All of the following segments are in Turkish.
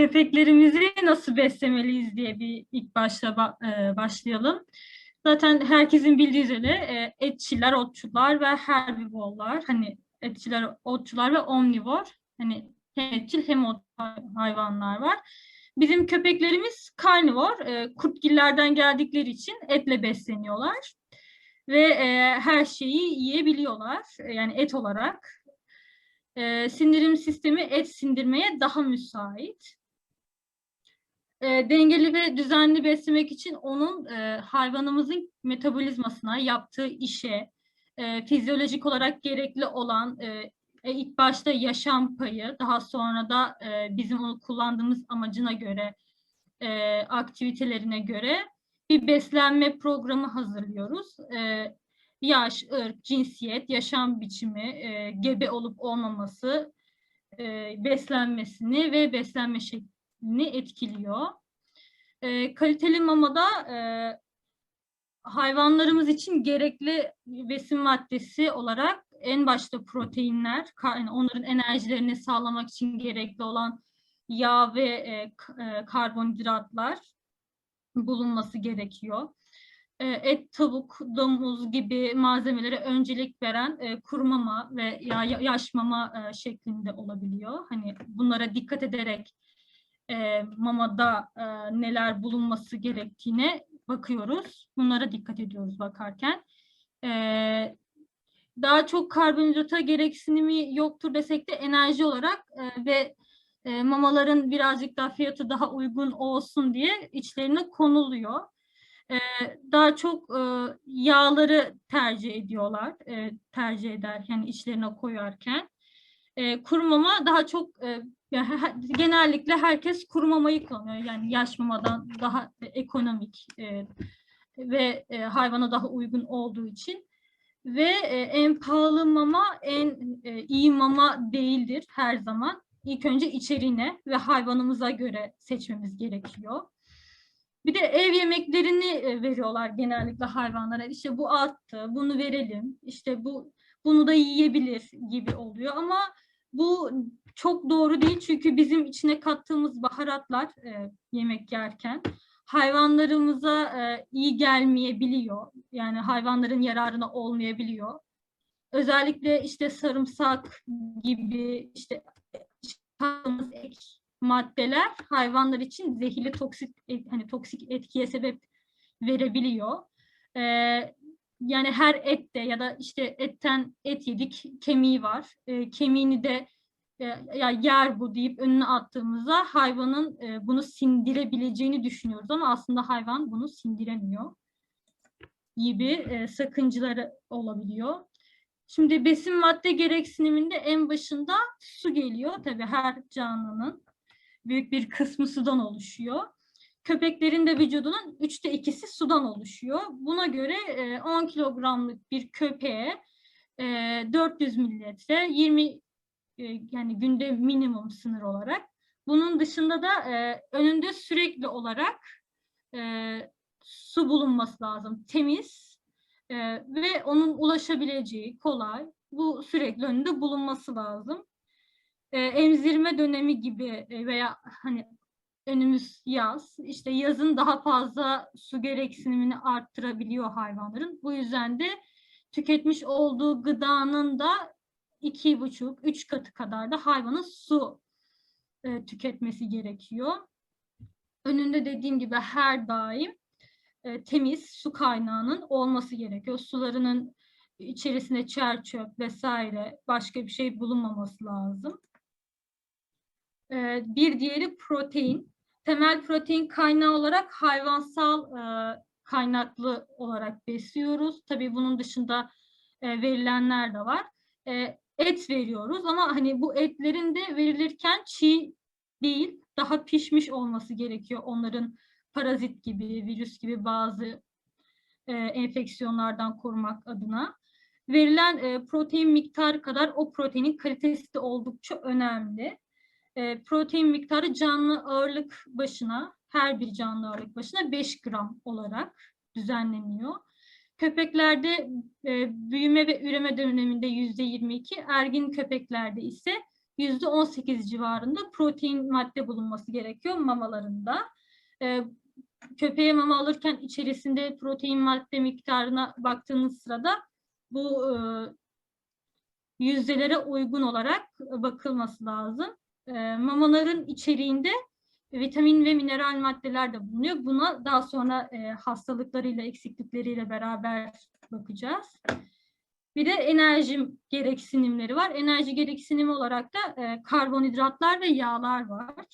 köpeklerimizi nasıl beslemeliyiz diye bir ilk başta ba- e, başlayalım. Zaten herkesin bildiği üzere e, etçiler, otçular ve herbivorlar, hani etçiler, otçular ve omnivor, hani hem etçil hem ot hayvanlar var. Bizim köpeklerimiz karnivor, e, kurtgillerden geldikleri için etle besleniyorlar ve e, her şeyi yiyebiliyorlar, yani et olarak. Sindirim sistemi et sindirmeye daha müsait e, dengeli ve düzenli beslemek için onun e, hayvanımızın metabolizmasına, yaptığı işe, e, fizyolojik olarak gerekli olan e, e, ilk başta yaşam payı, daha sonra da e, bizim onu kullandığımız amacına göre, e, aktivitelerine göre bir beslenme programı hazırlıyoruz. E, yaş, ırk, cinsiyet, yaşam biçimi, e, gebe olup olmaması, e, beslenmesini ve beslenme şeklini etkiliyor. E, kaliteli mamada e, hayvanlarımız için gerekli besin maddesi olarak en başta proteinler, yani onların enerjilerini sağlamak için gerekli olan yağ ve e, e, karbonhidratlar bulunması gerekiyor. E, et, tavuk, domuz gibi malzemelere öncelik veren e, kuru mama ve ya, yaş mama e, şeklinde olabiliyor. Hani bunlara dikkat ederek e, mamada e, neler bulunması gerektiğine bakıyoruz. Bunlara dikkat ediyoruz bakarken. E, daha çok karbonhidrata gereksinimi yoktur desek de enerji olarak e, ve e, mamaların birazcık daha fiyatı daha uygun olsun diye içlerine konuluyor. E, daha çok e, yağları tercih ediyorlar, e, tercih eder yani içlerine koyarken. E, kuru mama daha çok e, yani genellikle herkes kuru mamayı kullanıyor. Yani yaş mamadan daha ekonomik e, ve e, hayvana daha uygun olduğu için. Ve e, en pahalı mama en e, iyi mama değildir her zaman. İlk önce içeriğine ve hayvanımıza göre seçmemiz gerekiyor. Bir de ev yemeklerini e, veriyorlar genellikle hayvanlara. İşte bu arttı, bunu verelim. İşte bu bunu da yiyebilir gibi oluyor ama bu çok doğru değil çünkü bizim içine kattığımız baharatlar e, yemek yerken hayvanlarımıza e, iyi gelmeyebiliyor. Yani hayvanların yararına olmayabiliyor. Özellikle işte sarımsak gibi işte ek maddeler hayvanlar için zehirli toksik hani toksik etkiye sebep verebiliyor. Ee, yani her ette ya da işte etten et yedik kemiği var. Ee, kemiğini de e, ya yer bu deyip önüne attığımızda hayvanın e, bunu sindirebileceğini düşünüyoruz ama aslında hayvan bunu sindiremiyor gibi e, olabiliyor. Şimdi besin madde gereksiniminde en başında su geliyor. Tabii her canlının büyük bir kısmı sudan oluşuyor. Köpeklerin de vücudunun üçte ikisi sudan oluşuyor. Buna göre 10 kilogramlık bir köpeğe 400 mililitre, 20 yani günde minimum sınır olarak. Bunun dışında da önünde sürekli olarak su bulunması lazım. Temiz ve onun ulaşabileceği kolay. Bu sürekli önünde bulunması lazım. emzirme dönemi gibi veya hani önümüz yaz. İşte yazın daha fazla su gereksinimini arttırabiliyor hayvanların. Bu yüzden de tüketmiş olduğu gıdanın da iki buçuk, üç katı kadar da hayvanın su e, tüketmesi gerekiyor. Önünde dediğim gibi her daim e, temiz su kaynağının olması gerekiyor. Sularının içerisinde çer çöp vesaire başka bir şey bulunmaması lazım. E, bir diğeri protein. Temel protein kaynağı olarak hayvansal e, kaynaklı olarak besliyoruz. Tabii bunun dışında e, verilenler de var. E, et veriyoruz ama hani bu etlerin de verilirken çiğ değil, daha pişmiş olması gerekiyor. Onların parazit gibi, virüs gibi bazı e, enfeksiyonlardan korumak adına. Verilen e, protein miktarı kadar o proteinin kalitesi de oldukça önemli. E, protein miktarı canlı ağırlık başına, her bir canlı ağırlık başına 5 gram olarak düzenleniyor. Köpeklerde e, büyüme ve üreme döneminde yüzde 22, ergin köpeklerde ise %18 civarında protein madde bulunması gerekiyor mamalarında. Ee, köpeğe mama alırken içerisinde protein madde miktarına baktığınız sırada bu e, yüzdelere uygun olarak bakılması lazım. E, mamaların içeriğinde vitamin ve mineral maddeler de bulunuyor. Buna daha sonra e, hastalıklarıyla, eksiklikleriyle beraber bakacağız. Bir de enerji gereksinimleri var. Enerji gereksinimi olarak da e, karbonhidratlar ve yağlar var.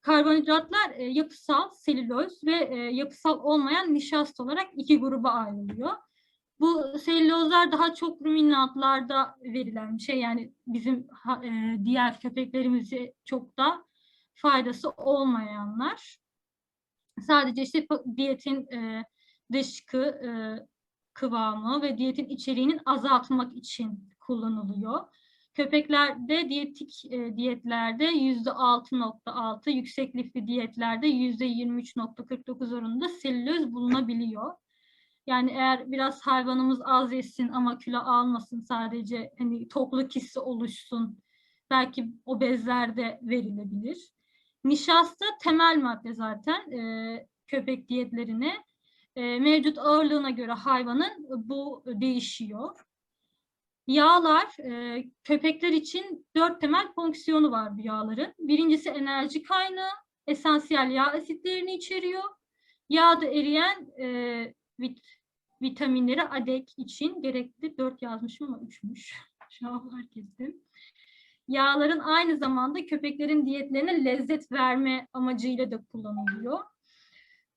Karbonhidratlar e, yapısal, selüloz ve yapısal olmayan nişasta olarak iki gruba ayrılıyor. Bu selülozlar daha çok ruminantlarda verilen bir şey. Yani bizim e, diğer köpeklerimize çok da faydası olmayanlar. Sadece işte diyetin e, dışkı e, kıvamı ve diyetin içeriğinin azaltmak için kullanılıyor. Köpeklerde diyetik e, diyetlerde yüzde 6.6, yüksek lifli diyetlerde yüzde 23.49 oranında selüloz bulunabiliyor. Yani eğer biraz hayvanımız az yesin ama kilo almasın sadece hani tokluk hissi oluşsun. Belki o bezlerde verilebilir. Nişasta temel madde zaten e, köpek diyetlerine. E, mevcut ağırlığına göre hayvanın bu değişiyor. Yağlar, e, köpekler için dört temel fonksiyonu var bu yağların. Birincisi enerji kaynağı, esansiyel yağ asitlerini içeriyor. Yağda eriyen e, vit, vitaminleri adek için gerekli. Dört yazmışım ama üçmüş. Şu an fark ettim. Yağların aynı zamanda köpeklerin diyetlerine lezzet verme amacıyla da kullanılıyor.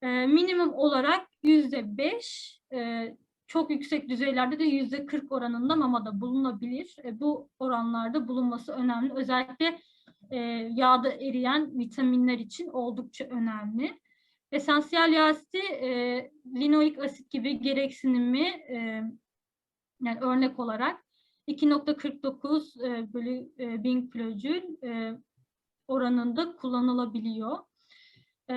E, minimum olarak yüzde beş, e, çok yüksek düzeylerde de yüzde 40 oranında mamada bulunabilir. E, bu oranlarda bulunması önemli. Özellikle e, yağda eriyen vitaminler için oldukça önemli. Esansiyel yağ asiti e, linoik asit gibi gereksinimi e, yani örnek olarak 2.49 e, bölü e, 1000 kilojül e, oranında kullanılabiliyor. E,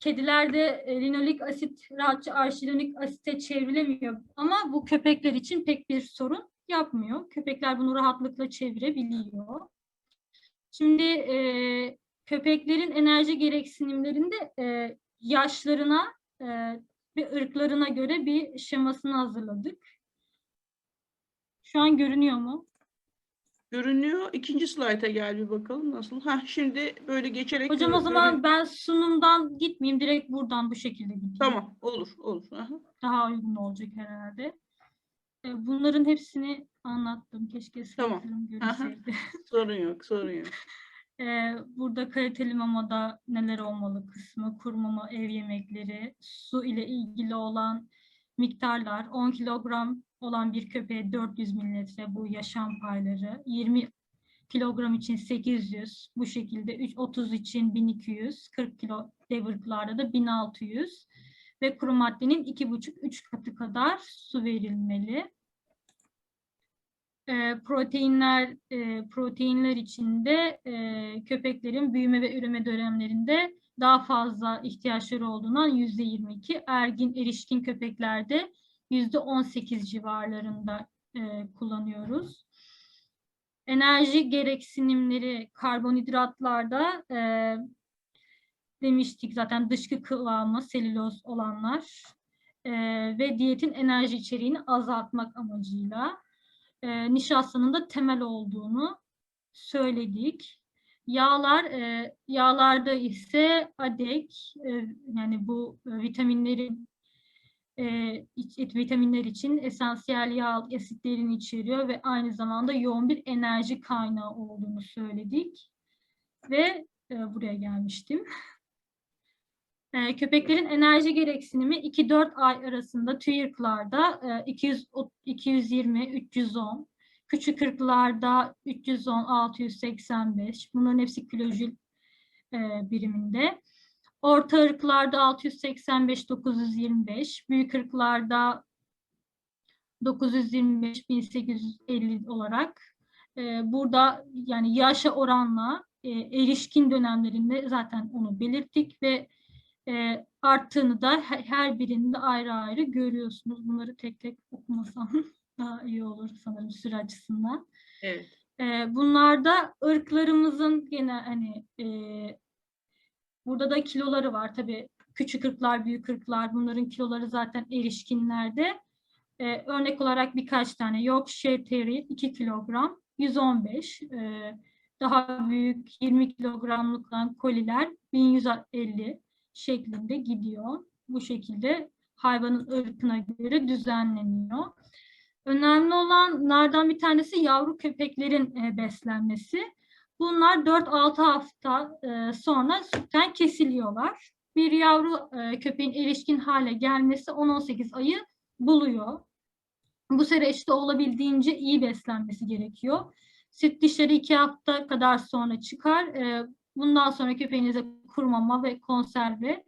kedilerde e, linolik asit rahatça arşilonik asite çevrilemiyor ama bu köpekler için pek bir sorun yapmıyor. Köpekler bunu rahatlıkla çevirebiliyor. Şimdi e, köpeklerin enerji gereksinimlerinde e, yaşlarına e, ve ırklarına göre bir şemasını hazırladık. Şu an görünüyor mu? Görünüyor. İkinci slayta gel bir bakalım nasıl. Ha şimdi böyle geçerek Hocam o böyle- zaman ben sunumdan gitmeyeyim. Direkt buradan bu şekilde gideyim. Tamam olur olur. Aha. Daha uygun olacak herhalde. E, Bunların hepsini anlattım. Keşke Tamam. Aha. Sorun yok sorun yok. Ee, burada kaliteli mamada neler olmalı kısmı, kuru mama, ev yemekleri, su ile ilgili olan miktarlar, 10 kilogram olan bir köpeğe 400 mililitre bu yaşam payları, 20 kilogram için 800, bu şekilde 3, 30 için 1200, 40 kilo devirlarda da 1600 ve kuru maddenin 2,5-3 katı kadar su verilmeli. E, proteinler e, proteinler içinde e, köpeklerin büyüme ve üreme dönemlerinde daha fazla ihtiyaçları olduğundan yüzde 22, ergin erişkin köpeklerde yüzde 18 civarlarında kullanıyoruz. Enerji gereksinimleri karbonhidratlarda e, demiştik zaten dışkı kıvamı selüloz olanlar e, ve diyetin enerji içeriğini azaltmak amacıyla e, nişastanın da temel olduğunu söyledik. Yağlar, e, yağlarda ise adek, e, yani bu e, vitaminlerin e, vitaminler için esansiyel yağ asitlerini içeriyor ve aynı zamanda yoğun bir enerji kaynağı olduğunu söyledik. Ve e, buraya gelmiştim. E, köpeklerin enerji gereksinimi 2-4 ay arasında tüy ırklarda e, 200, 220-310, küçük ırklarda 310-685, bunların hepsi kilojül e, biriminde. Orta ırklarda 685-925, büyük ırklarda 925-1850 olarak. E, burada yani yaşa oranla e, erişkin dönemlerinde zaten onu belirttik ve e, arttığını da he- her birinde ayrı ayrı görüyorsunuz. Bunları tek tek okumasam daha iyi olur sanırım süre açısından. Evet. E, bunlarda ırklarımızın gene hani e, burada da kiloları var tabii küçük ırklar, büyük ırklar bunların kiloları zaten erişkinlerde. E, örnek olarak birkaç tane Yorkshire Terrier 2 kilogram 115. E, daha büyük 20 kilogramlık olan koliler 1150 şeklinde gidiyor. Bu şekilde hayvanın ırkına göre düzenleniyor. Önemli olanlardan bir tanesi yavru köpeklerin e, beslenmesi. Bunlar 4-6 hafta e, sonra sütten kesiliyorlar. Bir yavru e, köpeğin erişkin hale gelmesi 10-18 ayı buluyor. Bu süreçte olabildiğince iyi beslenmesi gerekiyor. Süt dişleri 2 hafta kadar sonra çıkar. Bundan sonra köpeğinize kuru mama ve konserve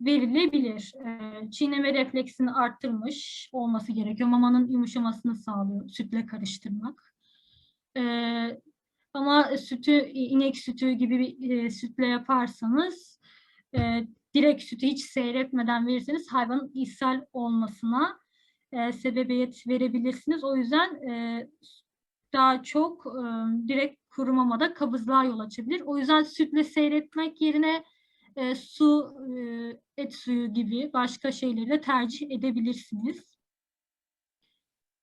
verilebilir. E, çiğneme refleksini arttırmış olması gerekiyor. Mamanın yumuşamasını sağlıyor sütle karıştırmak. E, ama sütü inek sütü gibi bir e, sütle yaparsanız e, direkt sütü hiç seyretmeden verirseniz hayvanın ishal olmasına e, sebebiyet verebilirsiniz. O yüzden daha çok direkt kuru mamada kabızlığa yol açabilir. O yüzden sütle seyretmek yerine e, su, e, et suyu gibi başka şeyleri tercih edebilirsiniz.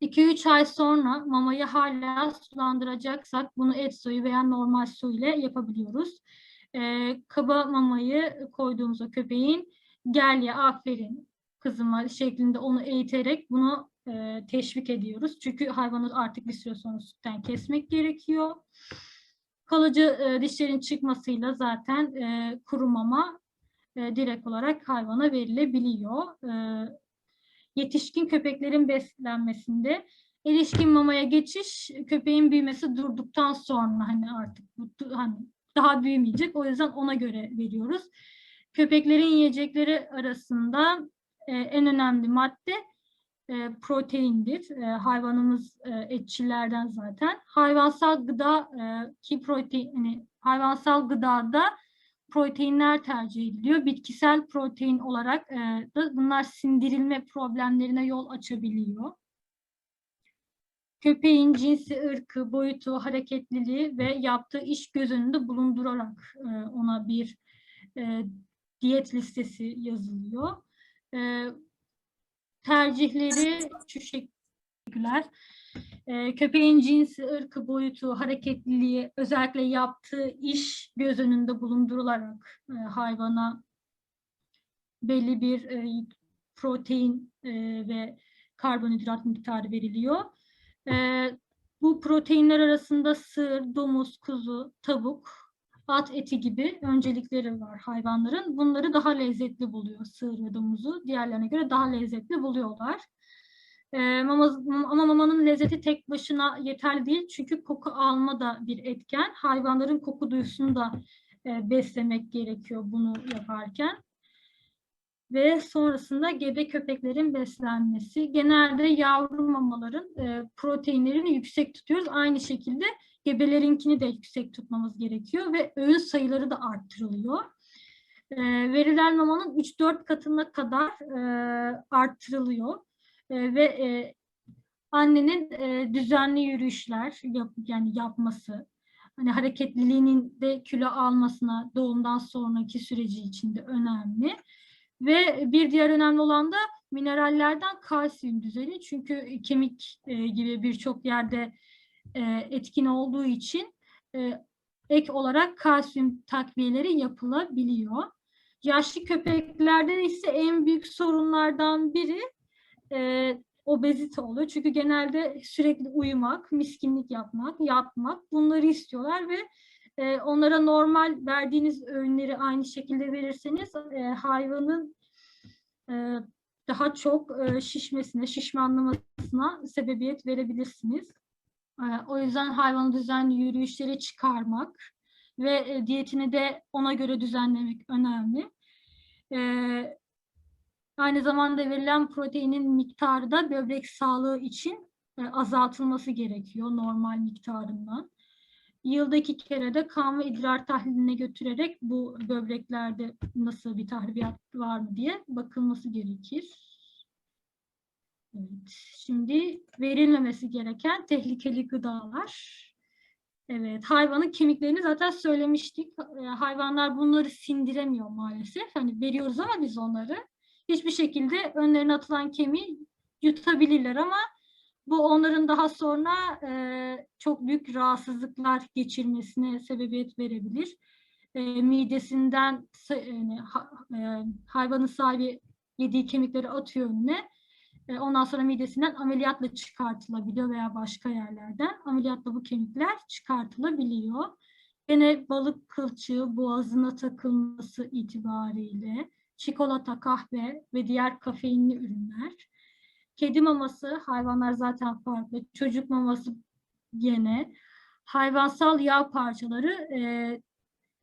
2-3 ay sonra mamayı hala sulandıracaksak bunu et suyu veya normal su ile yapabiliyoruz. E, kaba mamayı koyduğumuzda köpeğin gel ya aferin kızıma şeklinde onu eğiterek bunu e, teşvik ediyoruz. Çünkü hayvanı artık bir süre sonra sütten kesmek gerekiyor. Kalıcı e, dişlerin çıkmasıyla zaten e, kuru mama e, direkt olarak hayvana verilebiliyor. E, yetişkin köpeklerin beslenmesinde erişkin mamaya geçiş köpeğin büyümesi durduktan sonra hani artık hani daha büyümeyecek. O yüzden ona göre veriyoruz. Köpeklerin yiyecekleri arasında e, en önemli madde e, proteindir. E, hayvanımız e, etçilerden zaten. Hayvansal gıda ki protein hani hayvansal gıdada proteinler tercih ediliyor. Bitkisel protein olarak da bunlar sindirilme problemlerine yol açabiliyor. Köpeğin cinsi, ırkı, boyutu, hareketliliği ve yaptığı iş göz önünde bulundurarak ona bir diyet listesi yazılıyor. Tercihleri şu şekiller. E, köpeğin cinsi, ırkı, boyutu, hareketliliği, özellikle yaptığı iş göz önünde bulundurularak e, hayvana belli bir e, protein e, ve karbonhidrat miktarı veriliyor. Bu proteinler arasında sığır, domuz, kuzu, tavuk, at eti gibi öncelikleri var hayvanların. Bunları daha lezzetli buluyor sığır ve domuzu. Diğerlerine göre daha lezzetli buluyorlar. Ee, mama, ama mamanın lezzeti tek başına yeterli değil. Çünkü koku alma da bir etken. Hayvanların koku duyusunu da e, beslemek gerekiyor bunu yaparken. Ve sonrasında gebe köpeklerin beslenmesi. Genelde yavru mamaların e, proteinlerini yüksek tutuyoruz. Aynı şekilde gebelerinkini de yüksek tutmamız gerekiyor ve öğün sayıları da arttırılıyor. E, verilen mamanın 3-4 katına kadar e, arttırılıyor e, ve e, annenin e, düzenli yürüyüşler yap, yani yapması, hani hareketliliğinin de kilo almasına doğumdan sonraki süreci içinde önemli. Ve bir diğer önemli olan da minerallerden kalsiyum düzeyi. Çünkü kemik e, gibi birçok yerde e, etkin olduğu için e, ek olarak kalsiyum takviyeleri yapılabiliyor. Yaşlı köpeklerde ise en büyük sorunlardan biri e, obezite oluyor. Çünkü genelde sürekli uyumak, miskinlik yapmak, yatmak bunları istiyorlar ve e, onlara normal verdiğiniz öğünleri aynı şekilde verirseniz e, hayvanın e, daha çok e, şişmesine, şişmanlamasına sebebiyet verebilirsiniz. E, o yüzden hayvanı düzenli yürüyüşlere çıkarmak ve e, diyetini de ona göre düzenlemek önemli. E, Aynı zamanda verilen proteinin miktarı da böbrek sağlığı için e, azaltılması gerekiyor normal miktarından. Yılda iki kere de kan ve idrar tahliline götürerek bu böbreklerde nasıl bir tahribiyat var mı diye bakılması gerekir. Evet. Şimdi verilmemesi gereken tehlikeli gıdalar. Evet, hayvanın kemiklerini zaten söylemiştik. E, hayvanlar bunları sindiremiyor maalesef. Hani veriyoruz ama biz onları hiçbir şekilde önlerine atılan kemiği yutabilirler ama bu onların daha sonra e, çok büyük rahatsızlıklar geçirmesine sebebiyet verebilir. E, midesinden sa- yani, ha- e, hayvanın sahibi yediği kemikleri atıyor önüne. E, ondan sonra midesinden ameliyatla çıkartılabiliyor veya başka yerlerden ameliyatla bu kemikler çıkartılabiliyor. Gene balık kılçığı boğazına takılması itibariyle çikolata, kahve ve diğer kafeinli ürünler. Kedi maması, hayvanlar zaten farklı. Çocuk maması gene. Hayvansal yağ parçaları e,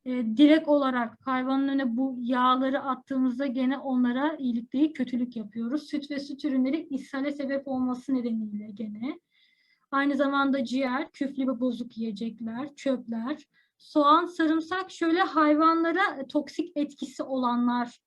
e, direkt olarak hayvanın önüne bu yağları attığımızda gene onlara iyilik değil kötülük yapıyoruz. Süt ve süt ürünleri ishale sebep olması nedeniyle gene. Aynı zamanda ciğer, küflü ve bozuk yiyecekler, çöpler, soğan, sarımsak şöyle hayvanlara toksik etkisi olanlar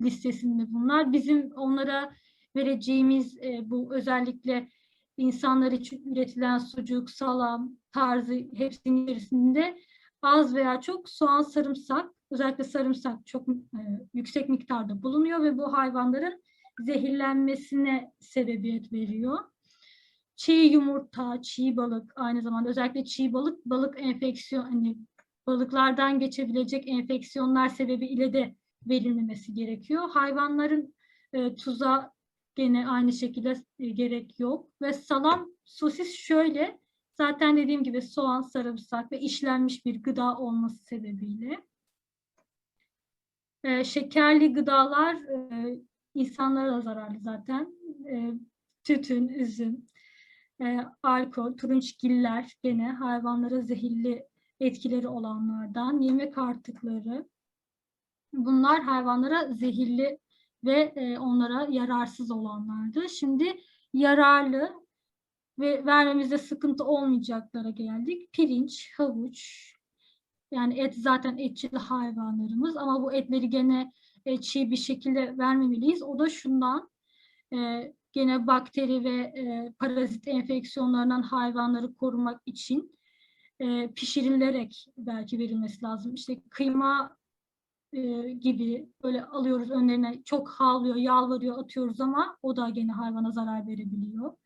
listesinde bunlar. Bizim onlara vereceğimiz e, bu özellikle insanlar için üretilen sucuk, salam tarzı hepsinin içerisinde az veya çok soğan, sarımsak, özellikle sarımsak çok e, yüksek miktarda bulunuyor ve bu hayvanların zehirlenmesine sebebiyet veriyor. Çiğ yumurta, çiğ balık aynı zamanda özellikle çiğ balık balık enfeksiyon hani balıklardan geçebilecek enfeksiyonlar sebebiyle de verilmemesi gerekiyor. Hayvanların e, tuza gene aynı şekilde e, gerek yok ve salam, sosis şöyle zaten dediğim gibi soğan, sarımsak ve işlenmiş bir gıda olması sebebiyle. E, şekerli gıdalar e, insanlara da zararlı zaten. E, tütün, üzüm, e, alkol, turunçgiller gene hayvanlara zehirli etkileri olanlardan, yemek artıkları, bunlar hayvanlara zehirli ve e, onlara yararsız olanlardı. Şimdi yararlı ve vermemizde sıkıntı olmayacaklara geldik. Pirinç, havuç, yani et zaten etçil hayvanlarımız ama bu etleri gene çiğ bir şekilde vermemeliyiz. O da şundan, e, gene bakteri ve e, parazit enfeksiyonlarından hayvanları korumak için e, pişirilerek belki verilmesi lazım. İşte kıyma gibi böyle alıyoruz önlerine çok havlıyor, yalvarıyor, atıyoruz ama o da gene hayvana zarar verebiliyor.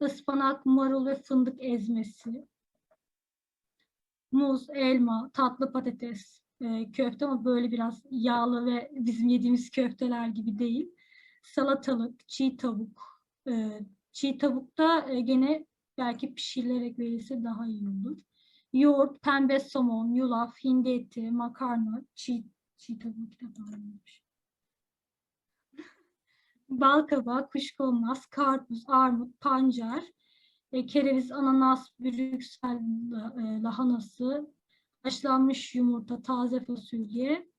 Ispanak, marul ve fındık ezmesi, muz, elma, tatlı patates, e, köfte ama böyle biraz yağlı ve bizim yediğimiz köfteler gibi değil. Salatalık, çiğ tavuk. E, çiğ tavukta e, gene belki pişirilerek verilse daha iyi olur. Yoğurt, pembe somon, yulaf, hindi eti, makarna, çiğ, çiğ tavuk kitap varmış. Bal kabağı, kuşkonmaz, karpuz, armut, pancar, e, kereviz, ananas, brüksel e, lahanası, haşlanmış yumurta, taze fasulye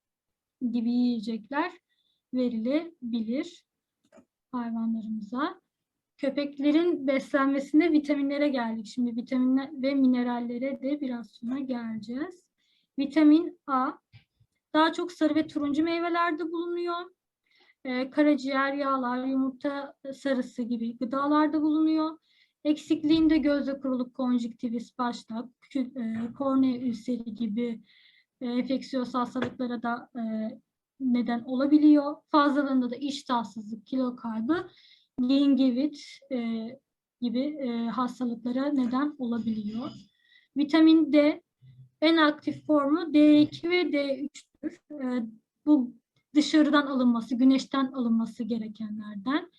gibi yiyecekler verilebilir hayvanlarımıza. Köpeklerin beslenmesinde vitaminlere geldik. Şimdi vitaminler ve minerallere de biraz sonra geleceğiz. Vitamin A daha çok sarı ve turuncu meyvelerde bulunuyor. Ee, karaciğer, yağlar, yumurta sarısı gibi gıdalarda bulunuyor. Eksikliğinde gözde kuruluk, konjüktivit, başlak, e, kornea ülseri gibi e, enfeksiyöz hastalıklara da e, neden olabiliyor. Fazlalığında da iştahsızlık, kilo kaybı, gengivit e, gibi hastalıklara neden olabiliyor. Vitamin D en aktif formu D2 ve D3'tür. E, bu dışarıdan alınması, güneşten alınması gerekenlerden.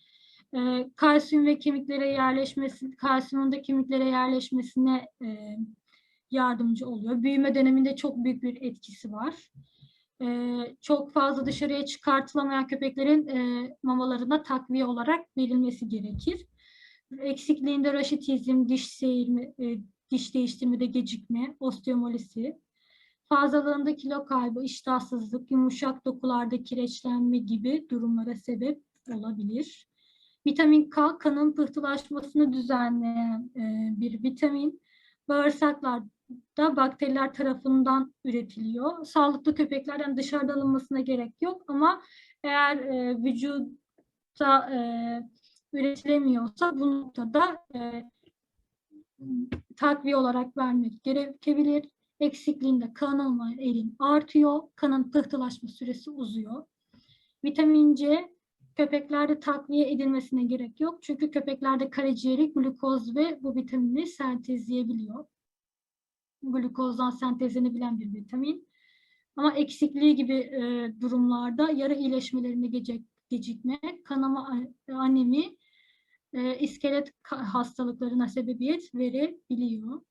E, kalsiyum ve kemiklere yerleşmesi, kalsiyumun da kemiklere yerleşmesine e, yardımcı oluyor. Büyüme döneminde çok büyük bir etkisi var. E, çok fazla dışarıya çıkartılamayan köpeklerin e, mamalarına takviye olarak verilmesi gerekir. Eksikliğinde raşitizm, diş seyirme, e, diş değiştirmede gecikme, osteomolisi, fazlalığında kilo kaybı, iştahsızlık, yumuşak dokularda kireçlenme gibi durumlara sebep olabilir. Vitamin K, kanın pıhtılaşmasını düzenleyen e, bir vitamin. Bağırsaklarda bakteriler tarafından üretiliyor. Sağlıklı köpeklerden dışarıda alınmasına gerek yok ama eğer e, vücutta e, üretilemiyorsa bu noktada e, takviye olarak vermek gerekebilir. Eksikliğinde kanılma erin artıyor. Kanın pıhtılaşma süresi uzuyor. Vitamin C köpeklerde takviye edilmesine gerek yok. Çünkü köpeklerde karaciğeri glukoz ve bu vitamini sentezleyebiliyor. Glukozdan sentezlenebilen bir vitamin. Ama eksikliği gibi e, durumlarda yarı iyileşmelerinde gece, gecikme, kanama anemi, e, iskelet hastalıklarına sebebiyet verebiliyor.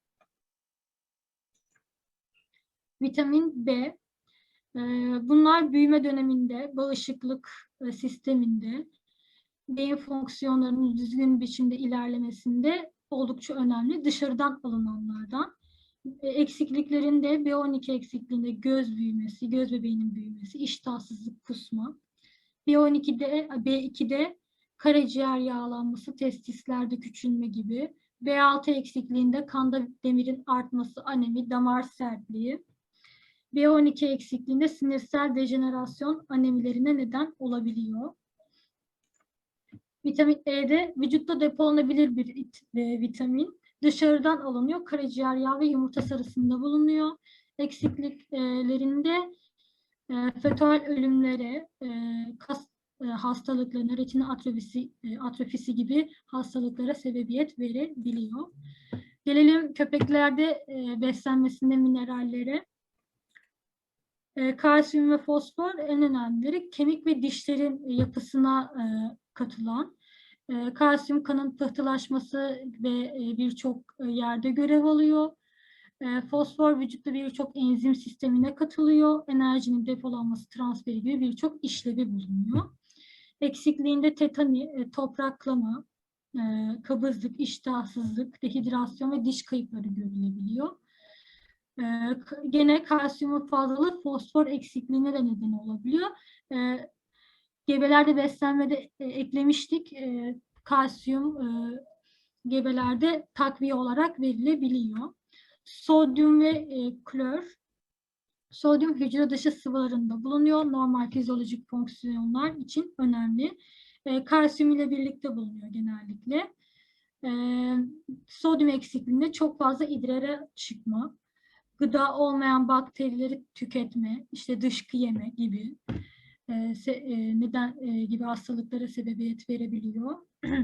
Vitamin B. e, bunlar büyüme döneminde, bağışıklık e, sisteminde, beyin fonksiyonlarının düzgün biçimde ilerlemesinde oldukça önemli. Dışarıdan alınanlardan. E, eksikliklerinde B12 eksikliğinde göz büyümesi, göz bebeğinin büyümesi, iştahsızlık, kusma. B12'de, B2'de karaciğer yağlanması, testislerde küçülme gibi. B6 eksikliğinde kanda demirin artması, anemi, damar sertliği. B12 eksikliğinde sinirsel dejenerasyon anemilerine neden olabiliyor. Vitamin E'de vücutta depolanabilir bir e, vitamin. Dışarıdan alınıyor. Karaciğer yağı ve yumurta sarısında bulunuyor. Eksikliklerinde e, fetal ölümlere, e, kas e, hastalıklarına, retina atrofisi, atrofisi gibi hastalıklara sebebiyet verebiliyor. Gelelim köpeklerde beslenmesinde minerallere. E, kalsiyum ve fosfor en önemlileri kemik ve dişlerin yapısına e, katılan. E, kalsiyum kanın pıhtılaşması ve e, birçok e, yerde görev alıyor. E, fosfor vücutta birçok enzim sistemine katılıyor. Enerjinin depolanması, transferi gibi birçok işlevi bulunuyor. Eksikliğinde tetani, e, topraklama, e, kabızlık, iştahsızlık, dehidrasyon ve diş kayıpları görülebiliyor. E, gene kalsiyumun fazlalığı fosfor eksikliğine de neden olabiliyor. E, gebelerde beslenmede e, eklemiştik. E, kalsiyum e, gebelerde takviye olarak verilebiliyor. Sodyum ve e, klor. Sodyum hücre dışı sıvılarında bulunuyor. Normal fizyolojik fonksiyonlar için önemli. E, kalsiyum ile birlikte bulunuyor genellikle. E, sodyum eksikliğinde çok fazla idrara çıkma, gıda olmayan bakterileri tüketme, işte dışkı yeme gibi e, e, neden e, gibi hastalıklara sebebiyet verebiliyor.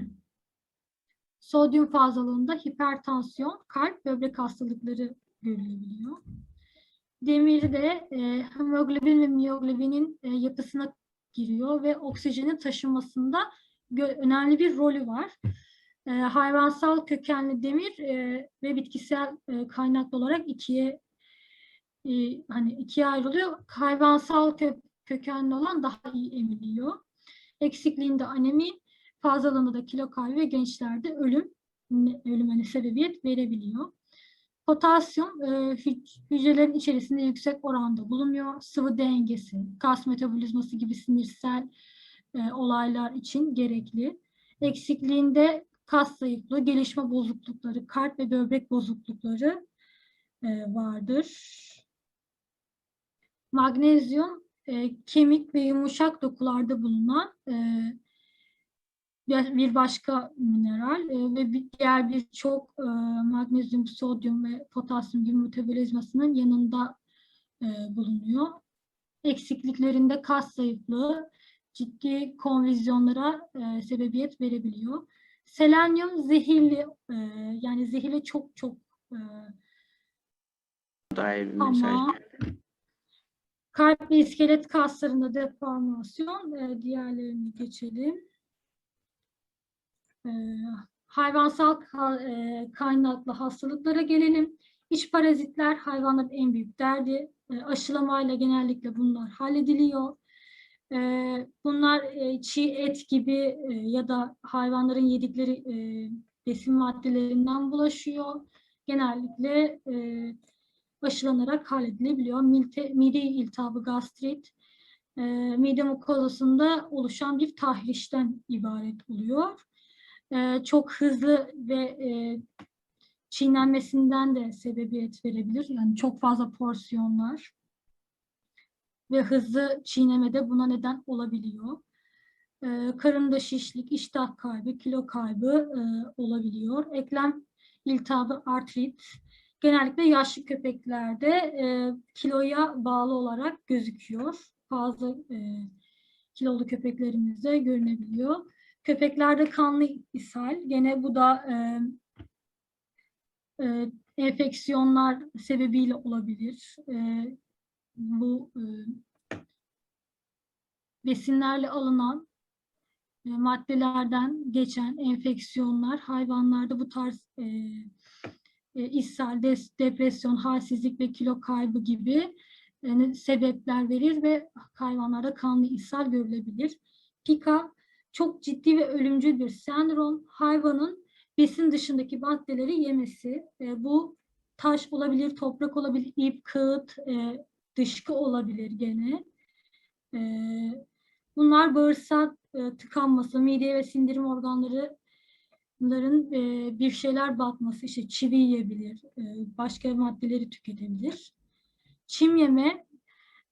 Sodyum fazlalığında hipertansiyon, kalp, böbrek hastalıkları görülebiliyor. Demir de e, hemoglobin ve miyoglobinin e, yapısına giriyor ve oksijenin taşınmasında önemli bir rolü var. E, hayvansal kökenli demir e, ve bitkisel e, kaynaklı olarak ikiye e, hani ikiye ayrılıyor. Hayvansal kö- kökenli olan daha iyi emiliyor. Eksikliğinde anemi, fazlalığında da kilo kaybı ve gençlerde ölüm ölümüne sebebiyet verebiliyor. Potasyum e, hü- hücrelerin içerisinde yüksek oranda bulunuyor. Sıvı dengesi, kas metabolizması gibi sinirsel e, olaylar için gerekli. Eksikliğinde kas zayıflığı, gelişme bozuklukları, kalp ve böbrek bozuklukları e, vardır. Magnezyum e, kemik ve yumuşak dokularda bulunan e, bir başka mineral e, ve bir, diğer birçok e, magnezyum, sodyum ve potasyum gibi metabolizmasının yanında e, bulunuyor. Eksikliklerinde kas zayıflığı ciddi konvizyonlara e, sebebiyet verebiliyor. Selenyum zehirli e, yani zehirli çok çok e, dair bir mesaj ama. Kalp ve iskelet kaslarında deformasyon e, diğerlerini geçelim. E, hayvansal ka- e, kaynaklı hastalıklara gelelim. İç parazitler hayvanların en büyük derdi. E, aşılamayla genellikle bunlar hallediliyor. E, bunlar e, çiğ et gibi e, ya da hayvanların yedikleri e, besin maddelerinden bulaşıyor. Genellikle e, aşılanarak halledilebiliyor. Mide, mide iltihabı, gastrit, e, mide mukozasında oluşan bir tahrişten ibaret oluyor. E, çok hızlı ve e, çiğnenmesinden de sebebiyet verebilir. Yani çok fazla porsiyonlar ve hızlı çiğnemede buna neden olabiliyor. E, karında şişlik, iştah kaybı, kilo kaybı e, olabiliyor. Eklem iltihabı, artrit. Genellikle yaşlı köpeklerde e, kiloya bağlı olarak gözüküyor. Bazı e, kilolu köpeklerimizde görünebiliyor. Köpeklerde kanlı ishal. Gene bu da e, e, enfeksiyonlar sebebiyle olabilir. E, bu e, besinlerle alınan e, maddelerden geçen enfeksiyonlar hayvanlarda bu tarz e, ishal, des- depresyon, halsizlik ve kilo kaybı gibi e, sebepler verir ve hayvanlarda kanlı ishal görülebilir. Pika çok ciddi ve ölümcül bir sendrom. Hayvanın besin dışındaki maddeleri yemesi. E, bu taş olabilir, toprak olabilir, ip, kağıt, e, dışkı olabilir gene. E, bunlar bağırsak e, tıkanması, mide ve sindirim organlarının e, bir şeyler batması, işte çivi yiyebilir, e, başka maddeleri tüketebilir. Çim yeme,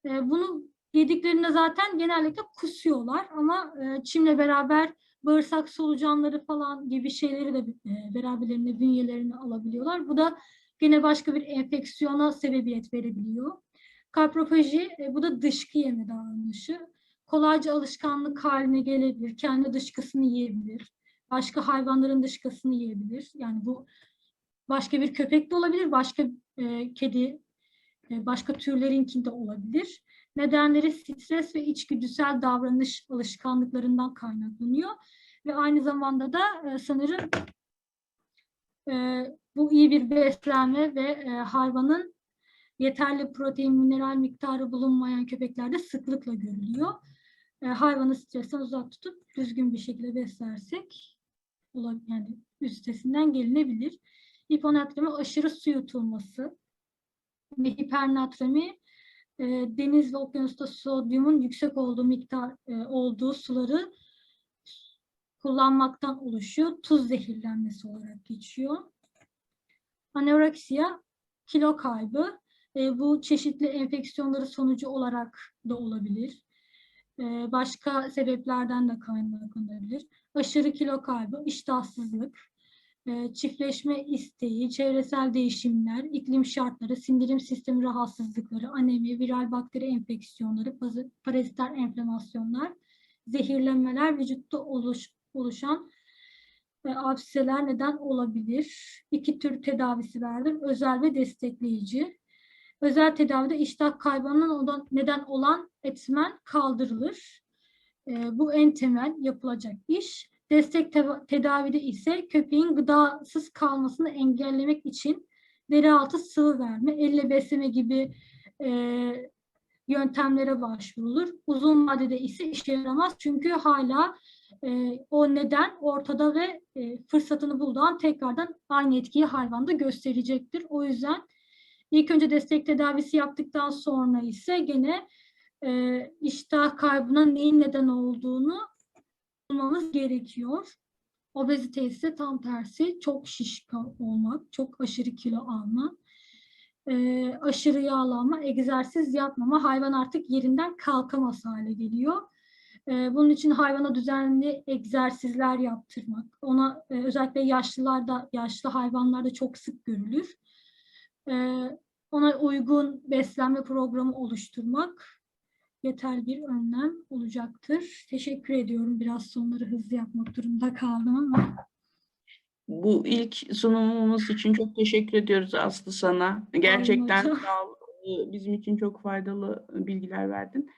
e, bunu yediklerinde zaten genellikle kusuyorlar ama e, çimle beraber bağırsak solucanları falan gibi şeyleri de e, beraberlerinde bünyelerine alabiliyorlar. Bu da gene başka bir enfeksiyona sebebiyet verebiliyor. Kaprofaji, e, bu da dışkı yeme davranışı. Kolayca alışkanlık haline gelebilir. Kendi dışkısını yiyebilir. Başka hayvanların dışkısını yiyebilir. Yani bu başka bir köpek de olabilir, başka e, kedi, e, başka türlerinkinde olabilir. Nedenleri stres ve içgüdüsel davranış alışkanlıklarından kaynaklanıyor. Ve aynı zamanda da e, sanırım e, bu iyi bir beslenme ve e, hayvanın yeterli protein, mineral miktarı bulunmayan köpeklerde sıklıkla görülüyor. E, hayvanı stresten uzak tutup düzgün bir şekilde beslersek yani üstesinden gelinebilir. Hiponatremi aşırı su yutulması ve hipernatremi e, deniz ve okyanusta sodyumun yüksek olduğu miktar e, olduğu suları kullanmaktan oluşuyor. Tuz zehirlenmesi olarak geçiyor. Anoreksiya kilo kaybı. E, bu çeşitli enfeksiyonları sonucu olarak da olabilir. E, başka sebeplerden de kaynaklanabilir. Aşırı kilo kaybı, iştahsızlık, e, çiftleşme isteği, çevresel değişimler, iklim şartları, sindirim sistemi rahatsızlıkları, anemi, viral bakteri enfeksiyonları, paraziter enflamasyonlar, zehirlenmeler, vücutta oluş, oluşan e, abseler neden olabilir. İki tür tedavisi verdim. Özel ve destekleyici. Özel tedavide iştah kaybının neden olan etmen kaldırılır. E, bu en temel yapılacak iş. Destek te- tedavide ise köpeğin gıdasız kalmasını engellemek için deri altı sıvı verme, elle besleme gibi e, yöntemlere başvurulur. Uzun vadede ise işe yaramaz çünkü hala e, o neden ortada ve e, fırsatını bulduğu an tekrardan aynı etkiyi hayvanda gösterecektir. O yüzden ilk önce destek tedavisi yaptıktan sonra ise gene e, iştah kaybına neyin neden olduğunu bulmamız gerekiyor. Obezite ise tam tersi çok şişko olmak, çok aşırı kilo alma, e, aşırı yağlanma, egzersiz yapmama, hayvan artık yerinden kalkamaz hale geliyor. E, bunun için hayvana düzenli egzersizler yaptırmak, ona e, özellikle yaşlılarda, yaşlı hayvanlarda çok sık görülür. E, ona uygun beslenme programı oluşturmak yeterli bir önlem olacaktır. Teşekkür ediyorum. Biraz sonları hızlı yapmak durumunda kaldım ama. Bu ilk sunumumuz için çok teşekkür ediyoruz Aslı sana. Gerçekten sağ ol. Ee, Bizim için çok faydalı bilgiler verdin.